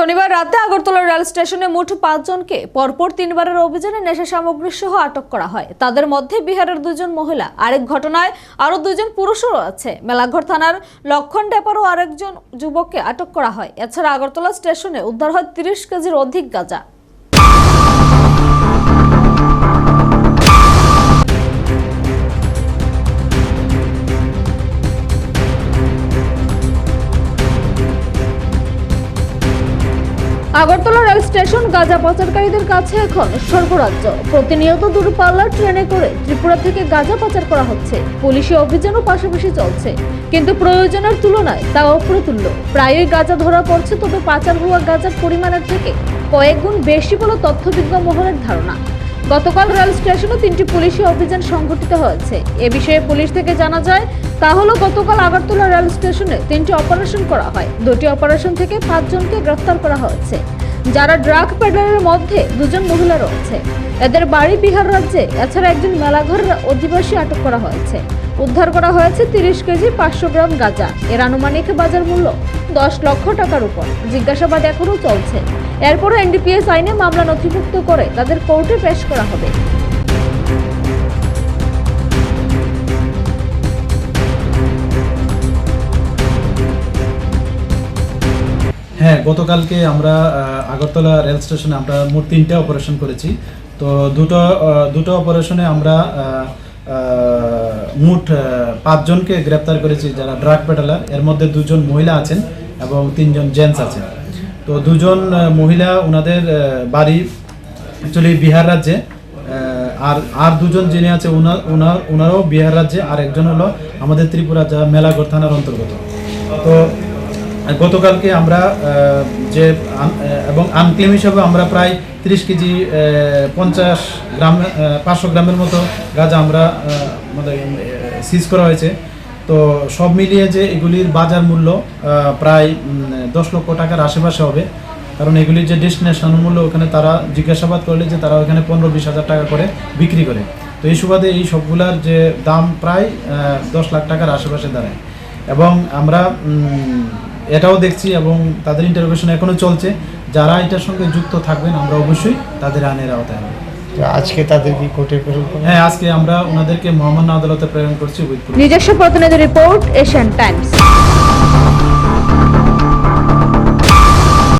শনিবার রাতে আগরতলা রেল স্টেশনে মোট পাঁচজনকে পরপর তিনবারের অভিযানে নেশা সামগ্রী সহ আটক করা হয়। তাদের মধ্যে বিহারের দুজন মহিলা, আরেক ঘটনায় আরও দুজন পুরুষও আছে মেলাঘর থানার লক্ষণ ডেপারও আরেকজন যুবককে আটক করা হয়। এছাড়া আগরতলা স্টেশনে উদ্ধার হয় তিরিশ কেজির অধিক গাঁজা। আগরতলা রেল স্টেশন গাঁজা পাচারকারীদের কাছে এখন স্বর্গরাজ্য। প্রতিনিয়ত দূরপাল্লার ট্রেনে করে ত্রিপুরা থেকে গাঁজা পাচার করা হচ্ছে। পুলিশি অভিযানও পাশাপাশি চলছে। কিন্তু প্রয়োজনের তুলনায় তা অপ্রতুল্য। প্রায়ই গাঁজা ধরা পড়ছে, তবে পাচার হওয়া গাঁজার পরিমাণের থেকে কয়েক গুণ বেশি বলে তথ্যবিজ্ঞ মহলের ধারণা। গতকাল রেল স্টেশনে তিনটি পুলিশি অভিযান সংঘটিত হয়েছে। এ বিষয়ে পুলিশ থেকে জানা যায় তা হলো গতকাল আগরতলা রেল স্টেশনে তিনটি অপারেশন করা হয়। দুটি অপারেশন থেকে পাঁচজনকে গ্রেফতার করা হয়েছে। যারা ড্রাগ পেডারের মধ্যে দুজন মহিলা রয়েছে। এদের বাড়ি বিহার রাজ্যে, এছাড়া একজন মেলাঘর অধিবাসী আটক করা হয়েছে। উদ্ধার করা হয়েছে তিরিশ কেজি পাঁচশো গ্রাম গাঁজা। এর আনুমানিক বাজার মূল্য দশ লক্ষ টাকার উপর। জিজ্ঞাসাবাদ এখনও চলছে। এরপরও এনডিপিএস আইনে মামলা নথিভুক্ত করে তাদের কোর্টে পেশ করা হবে। হ্যাঁ গতকালকে আমরা আগরতলা রেল স্টেশনে আমরা মোট তিনটে অপারেশন করেছি। তো দুটো দুটো অপারেশনে আমরা মোট পাঁচজনকে গ্রেপ্তার করেছি যারা ড্রাগ পেডালার। এর মধ্যে দুজন মহিলা আছেন এবং তিনজন জেন্টস আছেন। তো দুজন মহিলা ওনাদের বাড়ি অ্যাকচুয়ালি বিহার রাজ্যে আর আর দুজন যিনি আছে ওনার ওনার ওনারাও বিহার রাজ্যে, আর একজন হলো আমাদের ত্রিপুরা যা মেলাগড় থানার অন্তর্গত। তো, গতকালকে আমরা যে এবং আনক্লেম হিসাবে আমরা প্রায় তিরিশ কেজি পঞ্চাশ গ্রাম পাঁচশো গ্রামের মতো গাঁজা আমরা আমাদের সিজ করা হয়েছে। তো সব মিলিয়ে যে এগুলির বাজার মূল্য প্রায় দশ লক্ষ টাকার আশেপাশে হবে। কারণ এগুলির যে ডেস্টিনেশন মূল্য, ওখানে তারা জিজ্ঞাসাবাদ করলে যে তারা ওখানে পনেরো বিশ হাজার টাকা করে বিক্রি করে। তো এই সুবাদে এই সবগুলার যে দাম প্রায় দশ লাখ টাকার আশেপাশে দাঁড়ায়। এবং আমরা এটাও দেখছি এবং তাদের ইন্টারভিউশন এখনও চলছে। যারা এটার সঙ্গে যুক্ত থাকবেন আমরা অবশ্যই তাদের আনের আওতায় আনব। আজকে তাদের কি কোর্টে প্রেরণ? হ্যাঁ আজকে আমরা ওনাদেরকে মহামান্য আদালতে প্রেরণ করছি নিজস্ব প্রতিনিধি রিপোর্ট এশিয়ান টাইমস।